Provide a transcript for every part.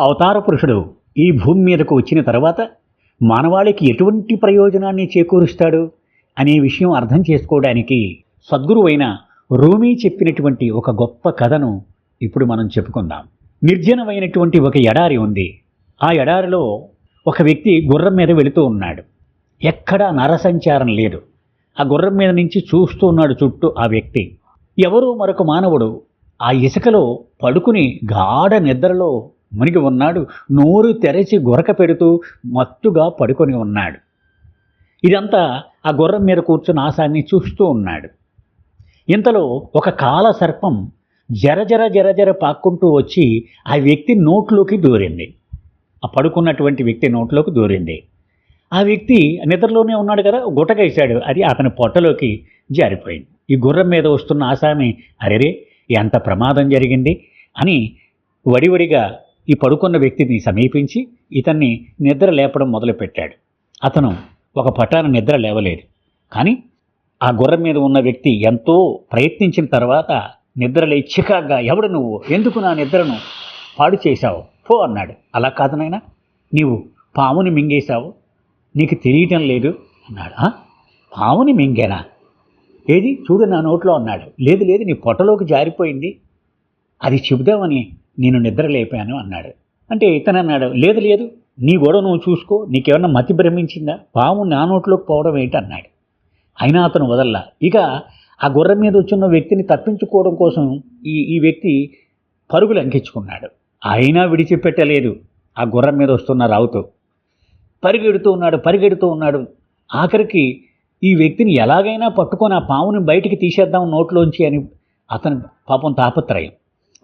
అవతార పురుషుడు ఈ భూమి మీదకు వచ్చిన తర్వాత మానవాళికి ఎటువంటి ప్రయోజనాన్ని చేకూరుస్తాడు అనే విషయం అర్థం చేసుకోవడానికి సద్గురువైన రూమీ చెప్పినటువంటి ఒక గొప్ప కథను ఇప్పుడు మనం చెప్పుకుందాం. నిర్జనమైనటువంటి ఒక ఎడారి ఉంది. ఆ ఎడారిలో ఒక వ్యక్తి గుర్రం మీద వెళుతూ ఉన్నాడు. ఎక్కడా నరసంచారం లేదు. ఆ గుర్రం మీద నుంచి చూస్తూ ఉన్నాడు చుట్టూ ఆ వ్యక్తి. ఎవరో మరొక మానవుడు ఆ ఇసుకలో పడుకుని గాఢ నిద్రలో మునిగి ఉన్నాడు. నోరు తెరచి గురక పెడుతూ మత్తుగా పడుకొని ఉన్నాడు. ఇదంతా ఆ గుర్రం మీద కూర్చుని ఆశాన్ని చూస్తూ ఉన్నాడు. ఇంతలో ఒక కాల సర్పం జరజర జరజర పాక్కుంటూ వచ్చి ఆ వ్యక్తి నోట్లోకి దూరింది. ఆ పడుకున్నటువంటి వ్యక్తి నోట్లోకి దూరింది. ఆ వ్యక్తి నిద్రలోనే ఉన్నాడు కదా గుటకేశాడు. అది అతని పొట్టలోకి జారిపోయింది. ఈ గుర్రం మీద వస్తున్న ఆసామి అరెరే ఎంత ప్రమాదం జరిగింది? అని వడివడిగా ఈ పడుకున్న వ్యక్తిని సమీపించి ఇతన్ని నిద్ర లేపడం మొదలుపెట్టాడు. అతను ఒక పటాన నిద్ర లేవలేదు. కానీ ఆ గుర్రం మీద ఉన్న వ్యక్తి ఎంతో ప్రయత్నించిన తర్వాత నిద్ర చికాగ్గా ఎవడు నువ్వు? ఎందుకు నా నిద్రను పాడు చేశావు? పో అన్నాడు. అలా కాదు నాయనా నీవు పాముని మింగేశావు. నీకు తెలియటం లేదు అన్నాడు. పాముని మింగేనా? ఏది? చూడు నా నోట్లో అన్నాడు. లేదు లేదు నీ పొట్టలోకి జారిపోయింది. అది చెబుదామని నేను నిద్ర లేపాను అన్నాడు. అంటే ఇతను అన్నాడు లేదు లేదు నీ గొడవ నువ్వు చూసుకో నీకేమన్నా మతి భ్రమించిందా? పాము నా నోట్లోకి పోవడం ఏంటి? అన్నాడు. అయినా అతను వదల్లా. ఇక ఆ గుర్రం మీద వచ్చిన వ్యక్తిని తప్పించుకోవడం కోసం ఈ ఈ వ్యక్తి పరుగులు అంకించుకున్నాడు. అయినా విడిచిపెట్టలేదు ఆ గుర్రం మీద వస్తున్న రావుతో. పరిగెడుతూ ఉన్నాడు పరిగెడుతూ ఉన్నాడు. ఆఖరికి ఈ వ్యక్తిని ఎలాగైనా పట్టుకొని ఆ పాముని బయటికి తీసేద్దాం నోట్లోంచి అని అతని పాపం తాపత్రయం.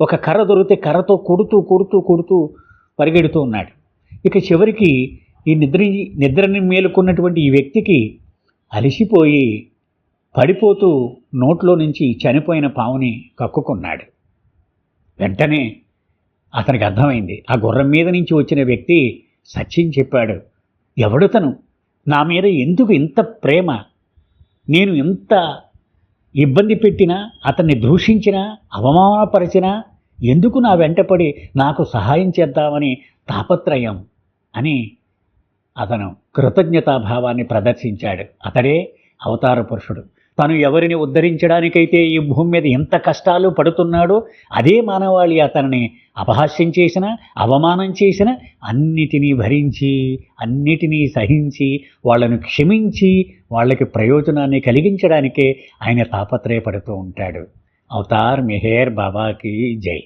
ఒక కర్ర దొరికితే కర్రతో కొడుతూ కొడుతూ కొడుతూ పరిగెడుతూ ఉన్నాడు. ఇక చివరికి ఈ నిద్ర నిద్రని మేలుకున్నటువంటి ఈ వ్యక్తికి అలసిపోయి పడిపోతూ నోట్లో నుంచి చనిపోయిన పావుని కక్కుకున్నాడు. వెంటనే అతనికి అర్థమైంది. ఆ గుర్రం మీద నుంచి వచ్చిన వ్యక్తి సత్యం చెప్పాడు. ఎవడుతను నా మీద ఎందుకు ఇంత ప్రేమ? నేను ఎంత ఇబ్బంది పెట్టినా అతన్ని దూషించినా అవమానపరిచినా ఎందుకు నా వెంటపడి నాకు సహాయం చేద్దామని తాపత్రయం అని అతను కృతజ్ఞతాభావాన్ని ప్రదర్శించాడు. అతడే అవతార పురుషుడు. తను ఎవరిని ఉద్ధరించడానికైతే ఈ భూమి మీద ఎంత కష్టాలు పడుతున్నాడో అదే మానవాళి అతనిని అపహాస్యం చేసిన అవమానం చేసిన అన్నిటినీ భరించి అన్నిటినీ సహించి వాళ్ళను క్షమించి వాళ్ళకి ప్రయోజనాన్ని కలిగించడానికే ఆయన తాపత్రయపడుతూ ఉంటాడు. अवतार मेहर बाबा की जय।